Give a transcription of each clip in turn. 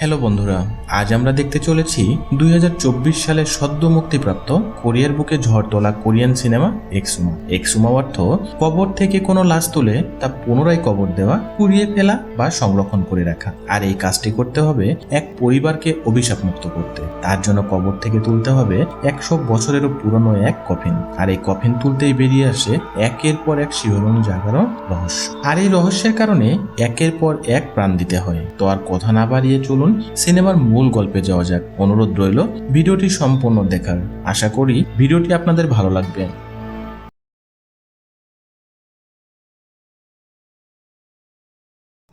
Hello বন্ধুরা, আজ আমরা দেখতে চলেছি দুই হাজার চব্বিশ সালে সদ্য মুক্তিপ্রাপ্ত কোরিয়ার বুকে ঝড় তোলা কোরিয়ান সিনেমা এক্সুমা। এক্সুমা অর্থ কবর থেকে কোনো লাশ তুলে তা পুনরায় কবর দেওয়া কুড়িয়ে ফেলা বা সংরক্ষণ করে রাখা। আর এই কাজটি করতে হবে এক পরিবারকে অভিশাপ মুক্ত করতে। তার জন্য কবর থেকে তুলতে হবে একশো বছরেরও পুরনো এক কফিন। আর এই কফিন তুলতেই বেরিয়ে আসে একের পর এক শিহরণ জাগানো রহস্য। আর এই রহস্যের কারণে একের পর এক প্রাণ দিতে হয়। তো আর কথা না বাড়িয়ে চলুন সিনেমার মূল গল্পে যাওয়া যাক। অনুরোধ রইল, ভিডিওটি সম্পূর্ণ দেখার। আশা করি ভিডিওটি আপনাদের ভালো লাগবে।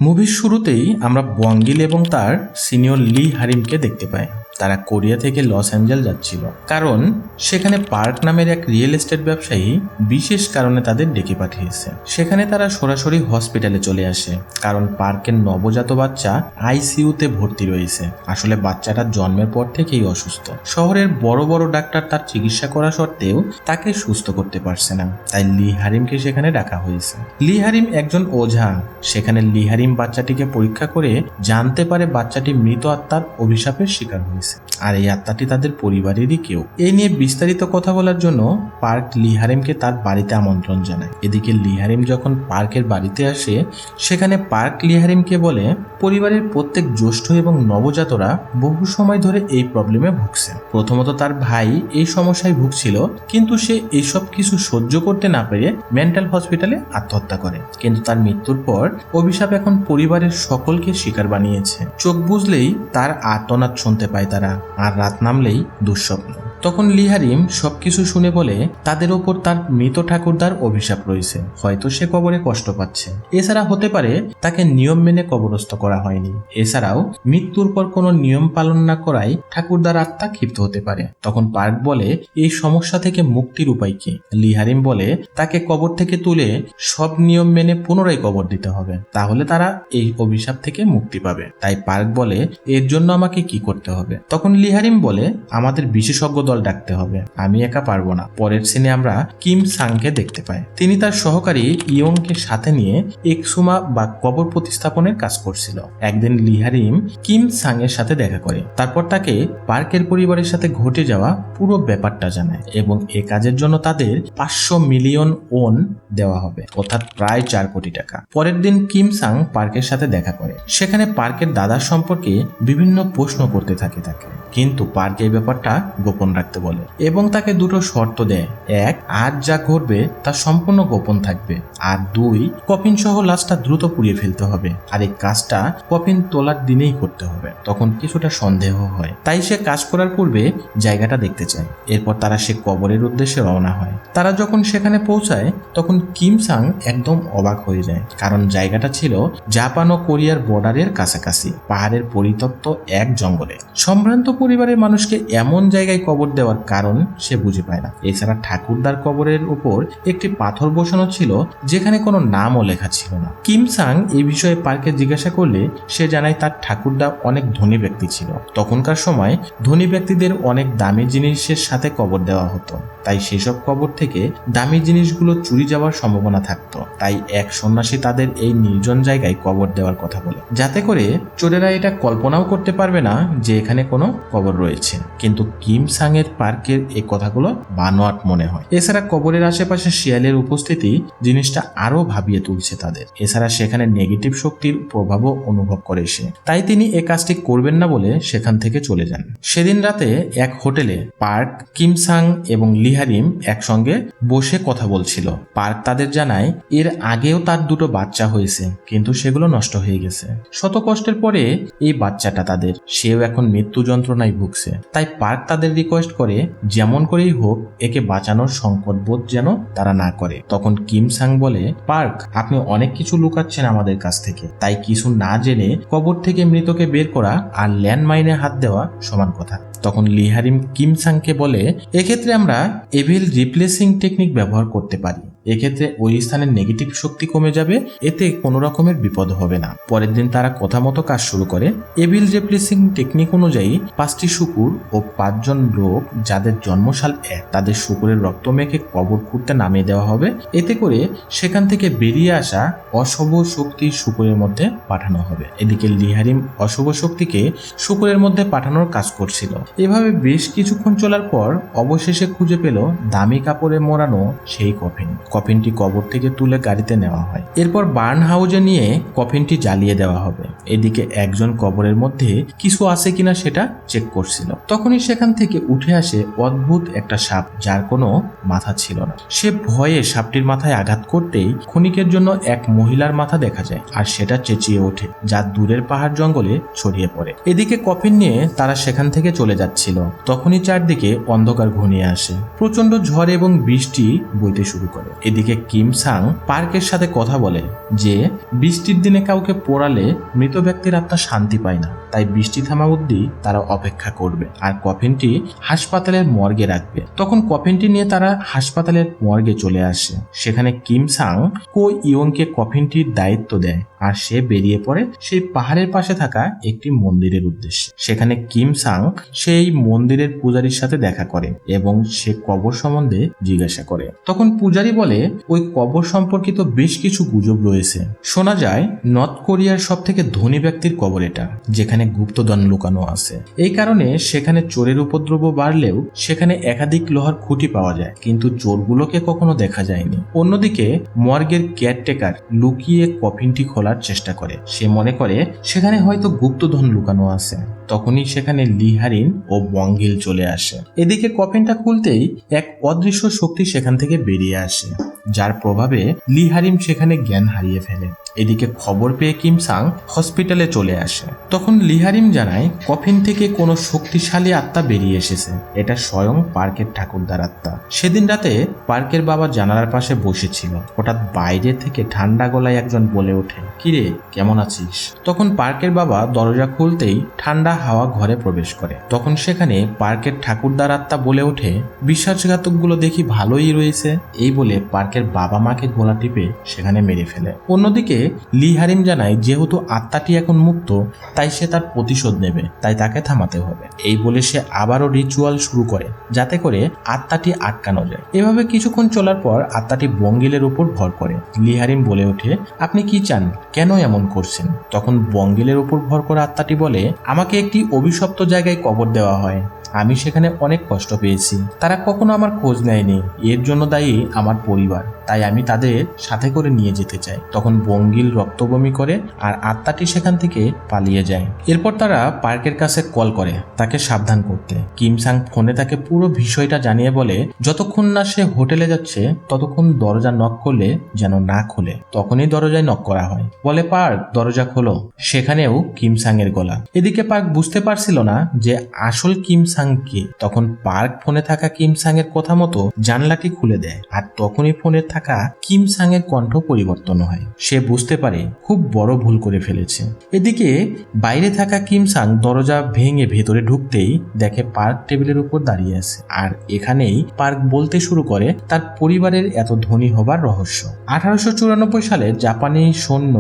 মুভির শুরুতেই আমরা বঙ্গিল এবং তার সিনিয়র লি হারিমকে দেখতে পাই। তারা কোরিয়া থেকে লস অ্যাঞ্জেল যাচ্ছিল। কারণ সেখানে পার্ক নামের এক রিয়েল এস্টেট ব্যবসায়ী বিশেষ কারণে তাদের ডেকে পাঠিয়েছে। সেখানে তারা সরাসরি হসপিটালে চলে আসে, কারণ পার্কের নবজাত বাচ্চা আইসিইউতে ভর্তি রয়েছে। আসলে বাচ্চাটা জন্মের পর থেকেই অসুস্থ। শহরের বড় বড় ডাক্তার তার চিকিৎসা করা সত্ত্বেও তাকে সুস্থ করতে পারছে না। তাই লি হারিমকে সেখানে ডাকা হয়েছে। লি হারিম একজন ওঝা। সেখানে লি হারিম বাচ্চাটিকে পরীক্ষা করে জানতে পারে বাচ্চাটি মৃত আত্মার অভিশাপের শিকার হয়েছে। আর এই আত্মাটি তাদের পরিবারেরই কেউ। এই নিয়ে বিস্তারিত কথা বলার জন্য পার্ক লিহারিমকে তার বাড়িতে আমন্ত্রণ জানায়। এদিকে লিহারিম যখন পার্কের বাড়িতে আসে, সেখানে পার্ক লিহারিমকে বলে, পরিবারের প্রত্যেক জ্যেষ্ঠ এবং নবজাতরা বহু সময় ধরে এই প্রবলেমে ভুগছে প্রথমত তার ভাই এই সমস্যায় ভুগছিল, কিন্তু সে এইসব কিছু সহ্য করতে না পেরে মেন্টাল হসপিটালে আত্মহত্যা করে। কিন্তু তার মৃত্যুর পর অভিশাপ এখন পরিবারের সকলকে শিকার বানিয়েছে। চোখ বুঝলেই তার আর্তনাদ শুনতে পায় তারা, আর রাত নামলেই দুঃস্বপ্ন। তখন লিহারিম সবকিছু শুনে বলে, তাদের ওপর তার মৃত ঠাকুরদার অভিশাপ রয়েছে, হয়তো সে কবরে কষ্ট পাচ্ছে। এছাড়া হতে পারে তাকে নিয়ম মেনে কবরস্থ করা হয়নি। এছাড়াও মৃত্যুর পর কোনো নিয়ম পালন না করায় ঠাকুরদার আত্মা ক্ষিপ্ত হতে পারে। তখন পার্ক বলে, এই সমস্যা থেকে মুক্তির উপায় কি? লিহারিম বলে, তাকে কবর থেকে তুলে সব নিয়ম মেনে পুনরায় কবর দিতে হবে। তাহলে তারা এই অভিশাপ থেকে মুক্তি পাবে। তাই পার্ক বলে, এর জন্য আমাকে কি করতে হবে? তখন লিহারিম বলে, আমাদের বিশেষজ্ঞ দল ডাকতে হবে। আমি একা পারব না। পরের সিনে আমরা কিম সাংকে দেখতে পাই। তিনি তার সহকারী ইয়ংকে সাথে নিয়ে একসুমা বা কবর প্রতিস্থাপনের কাজ করছিল। একদিন লিহারিম কিম সাং এর সাথে দেখা করে। তারপর তাকে পার্কের পরিবারের সাথে ঘটে যাওয়া পুরো ব্যাপারটা জানায় এবং এ কাজের জন্য তাদের পাঁচশো মিলিয়ন ওন দেওয়া হবে, অর্থাৎ প্রায় চার কোটি টাকা। পরের দিন কিম সাং পার্কের সাথে দেখা করে। সেখানে পার্কের দাদার সম্পর্কে বিভিন্ন প্রশ্ন করতে থাকে তাকে। কিন্তু পার্ক এই ব্যাপারটা গোপন রাখতে বলে। এবং তাকে দুটো শর্ত দেয়। এক আজ যা ঘটবে তা সম্পূর্ণ গোপন থাকবে। আর দুই কপিন সহ লাশটা দ্রুত পুড়িয়ে ফেলতে হবে। আর এই কাজটা কপিন তোলার দিনেই করতে হবে। তখন কিছুটা সন্দেহ হয়। তাই সে কাজ করার পূর্বে জায়গাটা দেখতে চায়। এরপর তারা সে কবরের উদ্দেশ্যে রওনা হয়। তারা যখন সেখানে পৌঁছায়, তখন কিম সাং একদম অবাক হয়ে যায়। কারণ জায়গাটা ছিল জাপান ও কোরিয়ার বর্ডারের কাছাকাছি। পাহাড়ের পরিত্যক্ত এক জঙ্গলে। সম্ভ্রান্ত পরিবারের মানুষকে এমন জায়গায় কবর দেওয়ার কারণ সে বুঝে পায় না। এছাড়া ঠাকুরদার কবরের উপর একটি পাথর বসানো ছিল, যেখানে কোনো নামও লেখা ছিল না। কিম সাং এই বিষয়ে পার্কে জিজ্ঞাসা করলে সে জানায় তার ঠাকুরদা অনেক ধনী ব্যক্তি ছিল। তখনকার সময় ধনী ব্যক্তিদের অনেক দামি জিনিসের সাথে কবর দেওয়া হতো। তাই সেসব কবর থেকে দামি জিনিসগুলো চুরি যাওয়ার সম্ভাবনা থাকতো। তাই এক সন্ন্যাসী তাদের এই নির্জন জায়গায় কবর দেওয়ার কথা বলে। যাতে করে চোরেরা এটা কল্পনাও করতে পারবে না যে এখানে কোনো কবর রয়েছে। কিন্তু কিম সাং এর পার্কের এই কথাগুলো বানোয়াট মনে হয়। এছাড়া কবরের আশেপাশে শিয়ালের উপস্থিতি জিনিসটা আরও ভাবিয়ে তুলছে তাদের। এছাড়া সেখানে নেগেটিভ শক্তির প্রভাবও অনুভব করে সে। তাই তিনি এ কাজটি করবেন না বলে সেখান থেকে চলে যান। সেদিন রাতে এক হোটেলে পার্ক, কিম সাং এবং লিহারিম একসঙ্গে বসে কথা বলছিল। পার্ক তাদের জানায়, এর আগেও তার দুটো বাচ্চা হয়েছে, কিন্তু সেগুলো নষ্ট হয়ে গেছে। শত কষ্টের পরে এই বাচ্চাটা তাদের। সেও এখন মৃত্যু যন্ত্রণায় ভুগছে। তাই পার্ক তাদের রিকোয়েস্ট করে, যেমন করেই হোক, একে বাঁচানোর সংকট বোধ যেন তারা না করে। তখন কিম সাং বলে, পার্ক, আপনি অনেক কিছু লুকাচ্ছেন আমাদের কাছ থেকে। তাই কিছু না জেনে কবর থেকে মৃতকে বের করা আর ল্যান্ডমাইনে হাত দেওয়া সমান কথা। তখন লিহারিম কিম সাংকে বলে, এক্ষেত্রে আমরা এভিল রিপ্লেসিং টেকনিক ব্যবহার করতে পারি। এক্ষেত্রে ওই স্থানের নেগেটিভ শক্তি কমে যাবে, এতে কোনো রকমের বিপদ হবে না। পরের দিন তারা কথা মতো কাজ শুরু করে। এবিল রেপ্লেসিং টেকনিক অনুযায়ী পাঁচটি শুকুর ও পাঁচজন লোক যাদের জন্মসাল এক, তাদের শুকুরের রক্ত মেখে কবর খুঁড়তে নামিয়ে দেওয়া হবে। এতে করে সেখান থেকে বেরিয়ে আসা অশুভ শক্তি শুকুরের মধ্যে পাঠানো হবে। এদিকে লিহারিম অশুভ শক্তিকে শুকুরের মধ্যে পাঠানোর কাজ করছিল। এভাবে বেশ কিছুক্ষণ চলার পর অবশেষে খুঁজে পেল দামি কাপড়ে মোড়ানো সেই কফিন। কফিনটি কবর থেকে তুলে গাড়িতে নেওয়া হয়। এরপর বার্ন হাউজে নিয়ে কফিনটি জ্বালিয়ে দেওয়া হবে। এদিকে একজন কবরের মধ্যে কিছু আছে কিনা সেটা চেক করছিল। তখনই সেখান থেকে উঠে আসে অদ্ভুত একটা সাপ, যার কোনো মাথা ছিল না। সে ভয়ে সাপটির মাথায় আঘাত করতেই ক্ষণিকের জন্য এক মহিলার মাথা দেখা যায় আর সেটা চেঁচিয়ে ওঠে, যা দূরের পাহাড় জঙ্গলে ছড়িয়ে পড়ে। এদিকে কফিন নিয়ে তারা সেখান থেকে চলে যাচ্ছিল। তখনই চারদিকে অন্ধকার ঘনিয়ে আসে। প্রচণ্ড ঝড় এবং বৃষ্টি বইতে শুরু করে। এদিকে কিম সাং পার্কের সাথে কথা বলে যে, বৃষ্টির দিনে কাউকে পোড়ালে মৃত ব্যক্তির আত্মা শান্তি পায় না। তাই বৃষ্টি থামা অব্দি তারা অপেক্ষা করবে। আর কফিনটি হাসপাতালের মর্গে রাখবে। তখন কফিনটি নিয়ে তারা হাসপাতালের মর্গে চলে আসে। সেখানে কিম সাং কো ইয়ংকে কফিনটির দায়িত্ব দেয়। আর সে বেরিয়ে পড়ে সেই পাহাড়ের পাশে থাকা একটি মন্দিরের উদ্দেশ্যে। সেখানে কিম সাং সেই মন্দিরের পূজারীর সাথে দেখা করে এবং সে কবর সম্বন্ধে জিজ্ঞাসা করে। তখন পূজারী বলে ওই কবর সম্পর্কিত বেশ কিছু গুজব রয়েছে। শোনা যায়, নর্থ কোরিয়ার সব থেকে ধনী ব্যক্তির কবর এটা, যেখানে গুপ্তধন লুকানো আছে। এই কারণে সেখানে চোরের উপদ্রব বাড়লেও সেখানে একাধিক লোহার খুঁটি পাওয়া যায়, কিন্তু চোরগুলোকে কখনো দেখা যায়নি। অন্যদিকে, মর্গের কেয়ারটেকার লুকিয়ে কফিনটি খোলার চেষ্টা করে। সে মনে করে, সেখানে হয়তো গুপ্তধন লুকানো আছে। তখনই সেখানে লিহারিন ও বঙ্গিল চলে আসে। এদিকে কফিনটা খুলতেই এক অদৃশ্য শক্তি সেখান থেকে বেরিয়ে আসে। যার প্রভাবে লিহারিম সেখানে জ্ঞান হারিয়ে ফেলে। এদিকে খবর পেয়ে কিমসাং হসপিটালে চলে আসে। তখন লিহারিম জানায়, কফিন থেকে কোনো শক্তিশালী আত্মা বেরিয়ে এসেছে। এটা স্বয়ং পার্কের ঠাকুরদার আত্মা। সেদিন রাতে পার্কের বাবা জানালার পাশে বসেছিল। হঠাৎ বাইরে থেকে ঠান্ডা গলায় একজন বলে ওঠে কিরে কেমন আছিস? তখন পার্কের বাবা দরজা খুলতেই ঠান্ডা হাওয়া ঘরে প্রবেশ করে। তখন সেখানে পার্কের ঠাকুরদার আত্মা বলে ওঠে বিশ্বাসঘাতকগুলো দেখি ভালোই রয়েছে। এই বলে পার্কের বাবা মাকে গোলা টিপে সেখানে মেরে ফেলে। অন্যদিকে লি হারিম জানায়, যেহেতু আত্মাটি এখন মুক্ত, তাই সে তার প্রতিশোধ নেবে, তাই তাকে থামাতে হবে। এই বলে সে আবারও রিচুয়াল শুরু করে, যাতে করে আত্মাটি আটকানো যায়। এভাবে কিছুক্ষণ চলার পর আত্মাটি বঙ্গিলের উপর ভর করে। লিহারিম বলে ওঠে, আপনি কি চান? কেন এমন করছেন? তখন বঙ্গিলের উপর ভর করা আত্মাটি বলে, আমাকে একটি অভিশপ্ত জায়গায় কবর দেওয়া হয়। আমি সেখানে অনেক কষ্ট পেয়েছি। তারা কখনো আমার খোঁজ নেয়নি। এর জন্য দায়ী আমার পরিবার। তাই আমি তাদের সাথে করে নিয়ে যেতে চাই। তখন বঙ্গিল রক্তবমি করে আর আত্মাটি সেখান থেকে পালিয়ে যায়। এরপর তারা পার্কের কাছে কল করে তাকে সাবধান করতে। কিমসাং ফোনে তাকে পুরো বিষয়টা জানিয়ে বলে, যতক্ষণ না সে হোটেলে যাচ্ছে, ততক্ষণ দরজা নক করলে যেন না খোলে। তখনই দরজায় নক করা হয়। বলে, পার্ক, দরজা খোলো। সেখানেও কিমসাং এর গলা। এদিকে পার্ক বুঝতে পারছিল না যে আসল কিমসাং কে তখন পার্ক ফোনে থাকা কিম সাং এর কথা মতো জানলাটি খুলে দেয় আর তখনই ফোনে থাকা কিমসাং এর কণ্ঠ পরিবর্তন হয়। সে বুঝতে পারে খুব বড় ভুল করে ফেলেছে। এদিকে বাইরে থাকা কিম সাং দরজা ভেঙে ভেতরে ঢুকতেই দেখে পার্ক টেবিলের উপর দাঁড়িয়ে আছে আর এখানেই পার্ক বলতে শুরু করে তার পরিবারের এত ধনী হবার রহস্য। আঠারোশো চুরানব্বই সালে জাপানি সৈন্য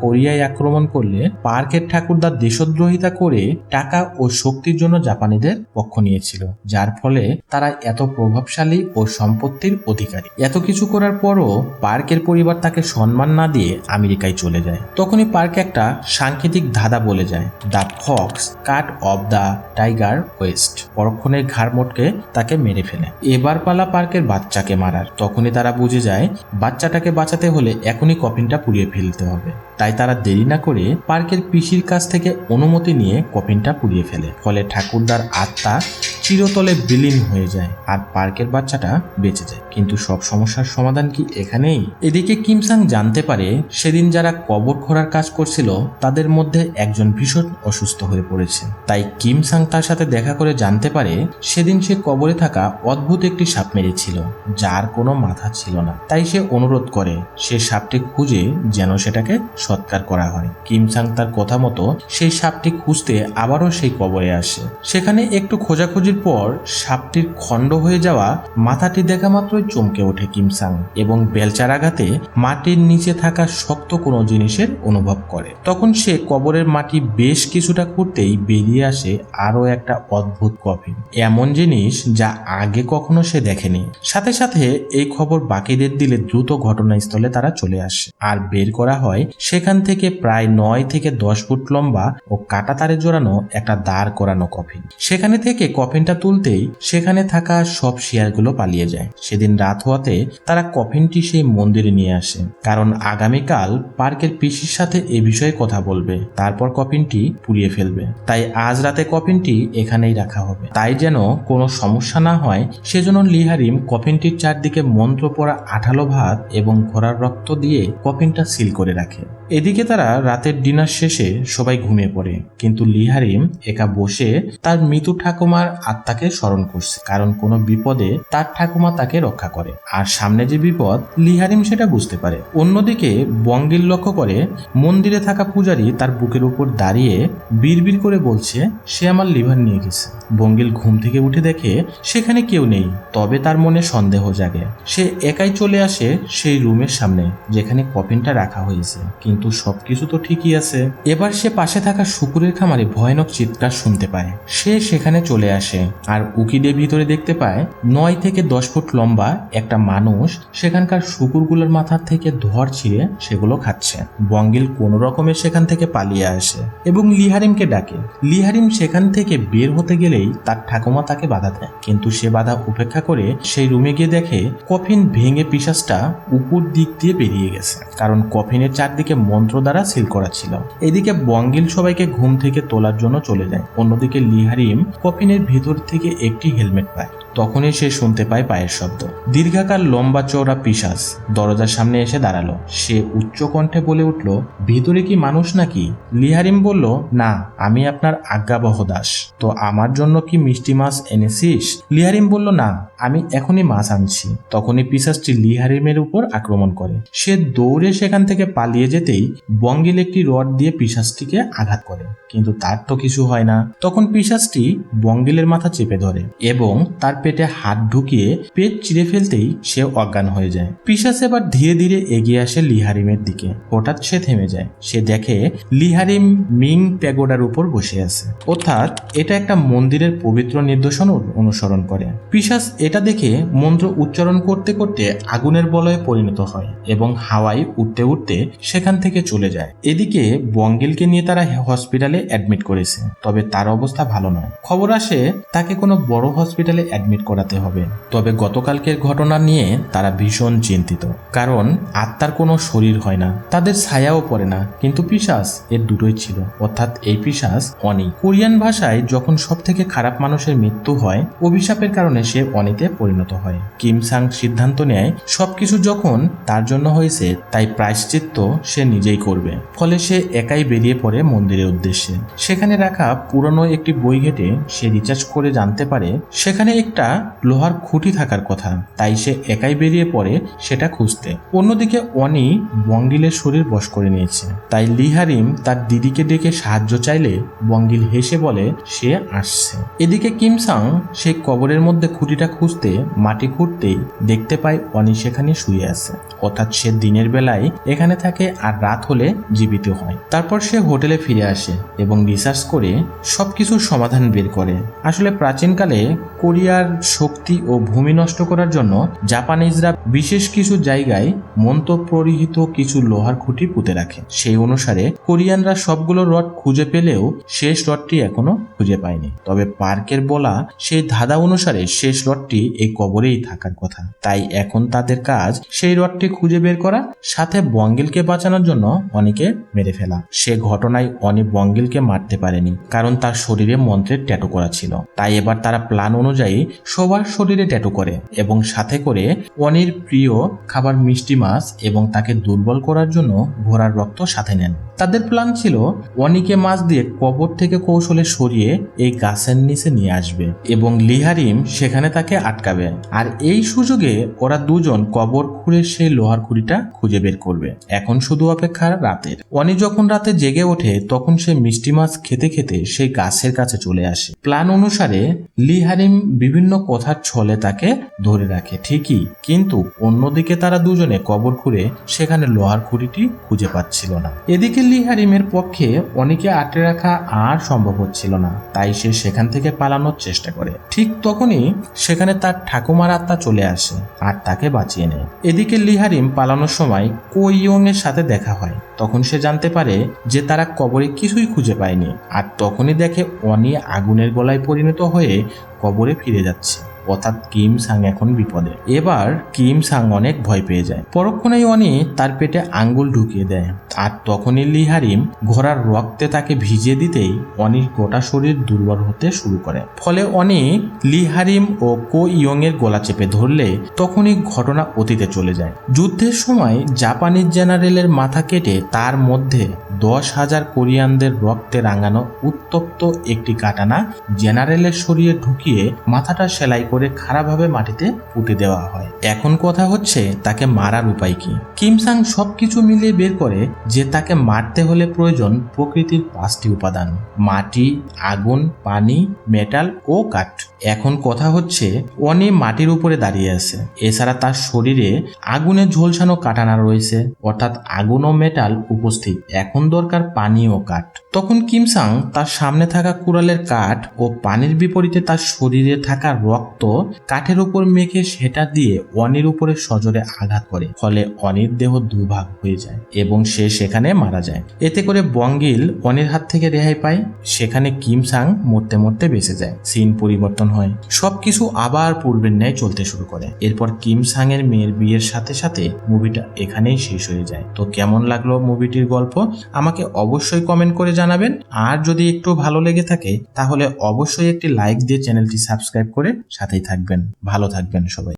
কোরিয়ায় আক্রমণ করলে পার্কের ঠাকুরদার দেশদ্রোহিতা করে টাকা ও শক্তির জন্য জাপানিদের পক্ষ নিয়েছিল, যার ফলে তারা এত প্রভাবশালী ও সম্পত্তির অধিকারী। এত কিছু করার পরও পার্কের পরিবার তাকে সম্মান না দিয়ে আমেরিকায় চলে যায়। তখনই পার্ক একটা সাংকেতিক ধাঁধা বলে যায়, the fox, cut off the tiger waist. পরক্ষণের ঘাড় মোটকে তাকে মেরে ফেলে। এবার পালা পার্কের বাচ্চাকে মারার। তখনই তারা বুঝে যায়, বাচ্চাটাকে বাঁচাতে হলে এখনই কফিনটা পুড়িয়ে ফেলতে হবে। তাই তারা দেরি না করে পার্কের পিসির কাছ থেকে অনুমতি নিয়ে কফিনটা পুড়িয়ে ফেলে। ফলে ঠাকুরদার আত্মা Ha? চিরতলে বিলীন হয়ে যায় আর পার্কের বাচ্চাটা বেঁচে যায়। কিন্তু সব সমস্যার সমাধান কি এখানেই? এদিকে কিমসাং জানতে পারে সেদিন যারা কবর খোঁড়ার কাজ করছিল, তাদের মধ্যে একজন ভীষণ অসুস্থ হয়ে পড়েছে। তাই কিমসাং তার সাথে দেখা করে জানতে পারে, সেদিন সে কবরে থাকা অদ্ভুত একটি সাপ মেরেছিল, যার কোনো মাথা ছিল না। তাই সে অনুরোধ করে, সে সাপটি খুঁজে যেন সেটাকে সৎকার করা হয়। কিমসাং তার কথা মতো সেই সাপটি খুঁজতে আবারও সেই কবরে আসে। সেখানে একটু খোঁজাখুঁজির মিনিটের পর সাপটির খণ্ড হয়ে যাওয়া মাথাটি দেখা মাত্রই চমকে ওঠে কিমসাং এবং বেলচার আঘাতে মাটির নিচে থাকা শক্ত কোনো জিনিসের অনুভব করে। তখন সে কবরের মাটি বেশ কিছুটা করতেই বেরিয়ে আসে আরও একটা অদ্ভুত কফিন এমন জিনিস যা আগে কখনো সে দেখেনি। সাথে সাথে এই খবর বাকিদের দিলে দ্রুত ঘটনাস্থলে তারা চলে আসে। আর বের করা হয় সেখান থেকে প্রায় নয় থেকে দশ ফুট লম্বা ও কাটা তারে জোড়ানো একটা দাঁড় করানো কফিন। সেখানে থেকে কফিনটা তুলতেই সেখানে থাকা সব শেয়ারগুলো পালিয়ে যায়। সেদিন রাত হওয়াতে তারা কফিনটি সেই মন্দিরে নিয়ে আসে, কারণ আগামীকাল পার্কের পিসির সাথে এ বিষয়ে কথা বলবে। তারপর কফিনটি পুড়িয়ে ফেলবে। তাই আজ রাতে কফিনটি এখানেই রাখা হবে। তাই যেন কোনো সমস্যা না হয়, সেজন্য লিহারিম কফিনটির চারদিকে মন্ত্র পড়া আঠালো ভাত এবং ঘোড়ার রক্ত দিয়ে কফিনটা সিল করে রাখে। এদিকে তারা রাতের ডিনার শেষে সবাই ঘুমিয়ে পড়ে, কিন্তু লিহারিম একা বসে তার মৃত ঠাকুমার আত্মাকে স্মরণ করছে, কারণ কোনো বিপদে তার ঠাকুমা তাকে রক্ষা করে। আর সামনে যে বিপদ, লিহারিম সেটা বুঝতে পারে। অন্যদিকে, বঙ্গিল লক্ষ্য করে, মন্দিরে থাকা পূজারী তার বুকের উপর দাঁড়িয়ে বিড়বিড় করে বলছে, সে আমার লিভার নিয়ে গেছে। বঙ্গিল ঘুম থেকে উঠে দেখে, সেখানে কেউ নেই। তবে তার মনে সন্দেহ জাগে। সে একাই চলে আসে সেই রুমের সামনে, যেখানে কফিনটা রাখা হয়েছে। কিন্তু সবকিছু তো ঠিকই আছে। এবার সে পাশে থাকা শুকুরের খামারে ভয়ানক চিৎকার শুনতে পায়। সে সেখানে চলে আসে। আর উকিদের ভিতরে দেখতে পায় নয় থেকে দশ ফুট লম্বা একটা মানুষ সেখানকার শুকুরগুলোর মাথার থেকে ধর ছিঁড়ে সেগুলো খাচ্ছে। বঙ্গিল কোনো রকমের সেখান থেকে পালিয়ে আসে এবং লিহারিমকে ডাকে। লিহারিম সেখান থেকে বের হতে গেলেই তার ঠাকুমা তাকে বাধা দেয়। কিন্তু সে বাধা উপেক্ষা করে সেই রুমে গিয়ে দেখে কফিন ভেঙে পিসাসটা উপর দিক দিয়ে বেরিয়ে গেছে। কারণ কফিনের চারদিকে মন্ত্র দ্বারা সিল করা ছিল। এদিকে বঙ্গিল সবাইকে ঘুম থেকে তোলার জন্য চলে যায়। অন্যদিকে লিহারিম কফিনের ভেতর থেকে একটি হেলমেট পায়। তখনই সে শুনতে পায় পায়ের শব্দ। দীর্ঘাকার লম্বা চওড়া পিসাস দরজার সামনে এসে দাঁড়াল। সে উচ্চ কণ্ঠে বলে উঠল, ভিতরে কি মানুষ নাকি? লিহারিম বলল, না, আমি আপনার আজ্ঞাবহ দাস। তো আমার জন্য কি মিষ্টি মাছ এনেছিস? লিহারিম বলল, না, আমি এখনই মাছ আনছি। তখনই পিসাসটি লিহারিমের উপর আক্রমণ করে। সে দৌড়ে সেখান থেকে পালিয়ে যেতেই বঙ্গিল একটি রড দিয়ে পিসাসটিকে আঘাত করে। কিন্তু তার তো কিছু হয় না। তখন পিসাসটি বঙ্গিলের মাথা চেপে ধরে এবং তার পেটে হাত ঢুকিয়ে পেট চিরে ফেলতেই সে অজ্ঞান হয়ে যায়। পিসাস এবার ধীরে ধীরে এগিয়ে আসে লিহারিমের দিকে। হঠাৎ সে থেমে যায়। সে দেখে লিহারিম মিং প্যাগোডার উপর বসে আছে। অর্থাৎ এটা একটা মন্দিরের পবিত্র নির্দেশন অনুসরণ করে। পিসাস এটা দেখে মন্ত্র উচ্চারণ করতে করতে আগুনের বলয়ে পরিণত হয় এবং হাওয়ায় উঠতে উঠতে সেখান থেকে চলে যায়। এদিকে বঙ্গিলকে নিয়ে তারা হসপিটালে অ্যাডমিট করেছে, তবে তার অবস্থা ভালো নয়। খবর আসে তাকে কোনো বড় হসপিটালে অ্যাডমিট করাতে হবে। তবে গতকালকের ঘটনা নিয়ে তারা ভীষণ চিন্তিত। কারণ আত্মার কোনো শরীর হয় না। তাদের ছায়াও পড়ে না। কিন্তু পিসাস এর দুটোই ছিল। অর্থাৎ এই পিসাস অনি কোরিয়ান ভাষায় যখন সব থেকে খারাপ মানুষের মৃত্যু হয়, অভিশাপের কারণে সে অনিতে পরিণত হয়। কিম সাং সিদ্ধান্ত নেয়, সবকিছু যখন তার জন্য হয়েছে, তাই প্রায়শ্চিত্ত সে নিজেই করবে। ফলে সে একাই বেরিয়ে পড়ে মন্দিরের উদ্দেশ্যে। সেখানে রাখা পুরনো একটি বই ঘেটে সে রিচার্জ করে জানতে পারে, সেখানে একটা লোহার খুঁটি থাকার কথা, তাই সে একাই বেরিয়ে পড়ে সেটা খুঁজতে। অন্যদিকে অনি বঙ্গিলের শরীর বশ করে নিয়েছে। তাই লিহারিম তার দিদিকে ডেকে সাহায্য চাইলে বঙ্গিল হেসে বলে, সে আসছে। এদিকে কিমসাং সেই কবরের মধ্যে খুঁটিটা খুঁজতে মাটি খুঁড়তেই দেখতে পায় অনি সেখানে শুয়ে আছে। অর্থাৎ সে দিনের বেলায় এখানে থাকে আর রাত হলে জীবিত হয়। তারপর সে হোটেলে ফিরে আসে এবং রিসার্চ করে সবকিছুর সমাধান বের করে। আসলে প্রাচীনকালে কোরিয়ার শক্তি ও ভূমি নষ্ট করার জন্য জাপানিজরা বিশেষ কিছু জায়গায় মন্ত্রপরিহিত কিছু লোহার খুঁটি পুঁতে রাখে। সেই অনুসারে কোরিয়ানরা সবগুলো রড খুঁজে পেলেও শেষ রডটি এখনও খুঁজে পায়নি। তবে পার্কের বলা সেই ধাঁধা অনুসারে শেষ রডটি এই কবরেই থাকার কথা। তাই এখন তাদের কাজ সেই রডটি খুঁজে বের করা, সাথে বঙ্গিলকে বাঁচানোর জন্য অনেকে মেরে ফেলা। সে ঘটনায় অনি বঙ্গিলকে মারতে পারেনি, কারণ তার শরীরে মন্ত্রের ট্যাটু করা ছিল। তাই এবার তারা প্ল্যান অনুযায়ী সবার শরীরে ট্যাটু করে এবং সাথে করে অনির প্রিয় খাবার মিষ্টি মাছ এবং তাকে দুর্বল করার জন্য ঘোড়ার রক্ত সাথে নেন। তাদের প্ল্যান ছিল অনিকে মাছ দিয়ে কবর থেকে কৌশলে সরিয়ে এই গাছের নিচে নিয়ে আসবে এবং লিহারিম সেখানে তাকে আটকাবে। আর এই সুযোগে ওরা দুজন কবর খুঁড়ে সেই লোহার খুঁড়িটা খুঁজে বের করবে। এখন শুধু অপেক্ষা রাতের। অনি যখন রাতে জেগে ওঠে, তখন সে মিষ্টি মাছ খেতে খেতে সেই গাছের কাছে চলে আসে। প্ল্যান অনুসারে লিহারিম বিভিন্ন কথার ছলে তাকে ধরে রাখে, ঠিকই। কিন্তু অন্যদিকে তারা দুজনে কবর খুঁড়ে সেখানে লোহার খুঁড়িটি খুঁজে পাচ্ছিল না। এদিকে লিহারিমের পক্ষে অনেকে আটকে রাখা আর সম্ভব হচ্ছিল না, তাই সে সেখান থেকে পালানোর চেষ্টা করে। ঠিক তখনই সেখানে তার ঠাকুমার আত্মা চলে আসে আর তাকে বাঁচিয়ে নেয়। এদিকে লিহারিম পালানোর সময় কোইয়ং এর সাথে দেখা হয়। তখন সে জানতে পারে যে তারা কবরে কিছুই খুঁজে পায়নি আর তখনই দেখে অনি আগুনের গলায় পরিণত হয়ে কবরে ফিরে যাচ্ছে। অর্থাৎ কিম সাং এখন বিপদে। এবার কিম সাং অনেক ভয় পেয়ে যায়। পরক্ষণেই অনি তার পেটে আঙ্গুল ঢুকিয়ে দেয়। আর তখনই লিহারিম ঘোড়ার রক্তে তাকে ভিজিয়ে দিতেই অনির গোটা শরীর দুর্বল হতে শুরু করে। ফলে অনি লিহারিম ও কো ইয়ং এর গলা চেপে ধরলে তখনই ঘটনা অতীতে চলে যায়। যুদ্ধের সময় জাপানিজ জেনারেলের মাথা কেটে তার মধ্যে দশ হাজার কোরিয়ানদের রক্তে রাঙানো উত্তপ্ত একটি কাটানা জেনারেলের শরীরে ঢুকিয়ে মাথাটা সেলাই করে খারাপভাবে মাটিতে পুঁতে দেওয়া হয়। এখন কথা হচ্ছে, তাকে মারার উপায় কি? কিমসাং সবকিছু মিলিয়ে বের করে যে তাকে মারতে হলে প্রয়োজন প্রকৃতির পাঁচটি উপাদান। মাটি, আগুন, পানি, মেটাল ও কাঠ। এখন কথা হচ্ছে অনি মাটির উপরে দাঁড়িয়ে আছে। এছাড়া তার শরীরে আগুনে ঝলসানো কাটানা রয়েছে। অর্থাৎ আগুন ও মেটাল উপস্থিত। এখন দরকার পানি ও কাঠ। তখন কিমসাং তার সামনে থাকা কুড়ালের কাঠ ও পানির বিপরীতে তার শরীরে থাকা রক্ত কাঠের উপর মেখে সেটা দিয়ে অনির উপরে সজোরে আঘাত করে, ফলে অনির দেহ দুভাগ হয়ে যায় এবং সে সেখানে মারা যায়। এতে করে বঙ্গিল অনির হাত থেকে রেহাই পায়। সেখানে কিমসাং মরতে মরতে বেঁচে যায়। সিন পরিবর্তন হয়। সবকিছু আবার পূর্বের ন্যায় চলতে শুরু করে। এরপর কিমসাং এর মেয়ের বিয়ের সাথে সাথে মুভিটা এখানেই শেষ হয়ে যায়। তো কেমন লাগল মুভিটির গল্প? আমাকে অবশ্যই কমেন্ট করে জানাবেন। আর যদি একটু ভালো লেগে থাকে, তাহলে অবশ্যই একটি লাইক দিয়ে চ্যানেলটি সাবস্ক্রাইব করে সাথেই থাকবেন ভালো থাকবেন সবাই।